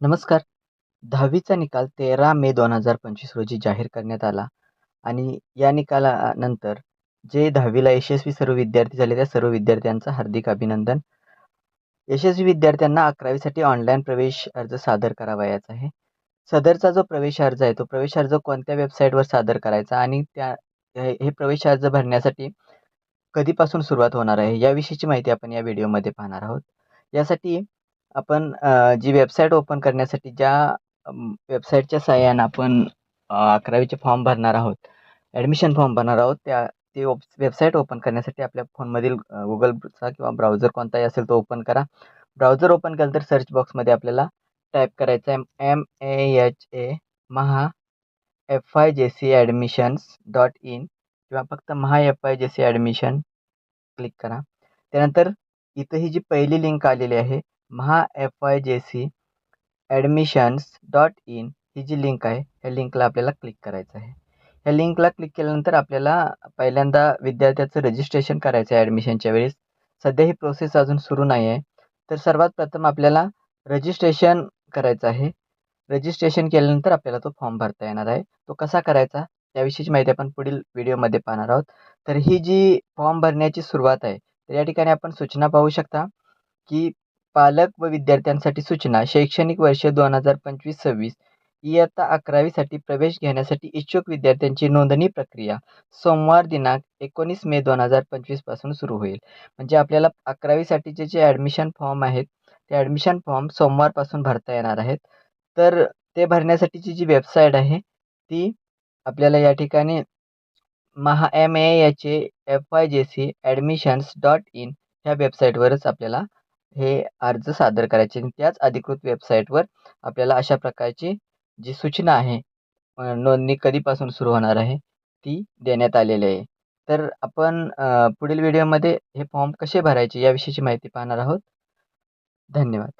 नमस्कार. दहावीचा निकाल तेरा मे दोन हजार पंचवीस रोजी जाहीर करण्यात आला आणि या निकालानंतर जे दहावीला यशस्वी सर्व विद्यार्थी झाले त्या सर्व विद्यार्थ्यांचं हार्दिक अभिनंदन. यशस्वी विद्यार्थ्यांना अकरावीसाठी ऑनलाईन प्रवेश अर्ज सादर करावयाचा आहे. सदरचा जो प्रवेश अर्ज आहे तो प्रवेश अर्ज कोणत्या वेबसाईटवर सादर करायचा आणि त्या हे हे प्रवेश अर्ज भरण्यासाठी कधीपासून सुरुवात होणार आहे याविषयीची माहिती आपण या व्हिडिओमध्ये पाहणार आहोत. यासाठी आपण जी वेबसाईट ओपन करण्यासाठी ज्या वेबसाईटच्या सहाय्यानं आपण अकरावीचे फॉर्म भरणार आहोत ॲडमिशन फॉर्म भरणार आहोत त्या ते वेबसाईट ओपन करण्यासाठी आपल्या फोनमधील गुगलचा किंवा ब्राउझर कोणताही असेल तो ओपन करा. ब्राउझर ओपन केलं तर सर्च बॉक्समध्ये आपल्याला टाईप करायचं आहे M A H A Maha F I J C admissions dot in किंवा फक्त Maha F I J C admission click करा. त्यानंतर इथं ही जी पहिली लिंक आलेली आहे Maha F Y J C admissions dot in ही जी लिंक आहे ह्या लिंकला आपल्याला क्लिक करायचं आहे. ह्या लिंकला क्लिक केल्यानंतर आपल्याला पहिल्यांदा विद्यार्थ्याचं रजिस्ट्रेशन करायचं आहे ॲडमिशनच्या वेळेस. सध्या ही प्रोसेस अजून सुरू नाही आहे. तर सर्वात प्रथम आपल्याला रजिस्ट्रेशन करायचं आहे. रजिस्ट्रेशन केल्यानंतर आपल्याला तो फॉर्म भरता येणार आहे. तो कसा करायचा? याविषयीची माहिती आपण पुढील व्हिडिओमध्ये पाहणार आहोत. तर ही जी फॉर्म भरण्याची सुरुवात आहे तर या ठिकाणी आपण सूचना पाहू शकता की पालक व विद्यार्थ्यांसाठी सूचना शैक्षणिक वर्ष दोन हजार पंचवीस सव्वीस इयत्ता अकरावीसाठी प्रवेश घेण्यासाठी इच्छुक विद्यार्थ्यांची नोंदणी प्रक्रिया सोमवार दिनांक एकोणीस मे दोन हजार पंचवीसपासून सुरू होईल. म्हणजे आपल्याला अकरावीसाठीचे जे ॲडमिशन फॉर्म आहेत ते ॲडमिशन फॉर्म सोमवारपासून भरता येणार आहेत. तर ते भरण्यासाठीची जी वेबसाईट आहे ती आपल्याला या ठिकाणी Maha M A H A F Y J C admissions dot in ह्या वेबसाईटवरच आपल्याला हे अर्ज सादर करायचे आणि त्याच अधिकृत वेबसाईटवर आपल्याला अशा प्रकारची जी सूचना आहे नोंदणी कधीपासून सुरू होणार आहे ती देण्यात आलेली आहे. तर आपण पुढील व्हिडिओमध्ये हे फॉर्म कसे भरायचे याविषयीची माहिती पाहणार आहोत. धन्यवाद.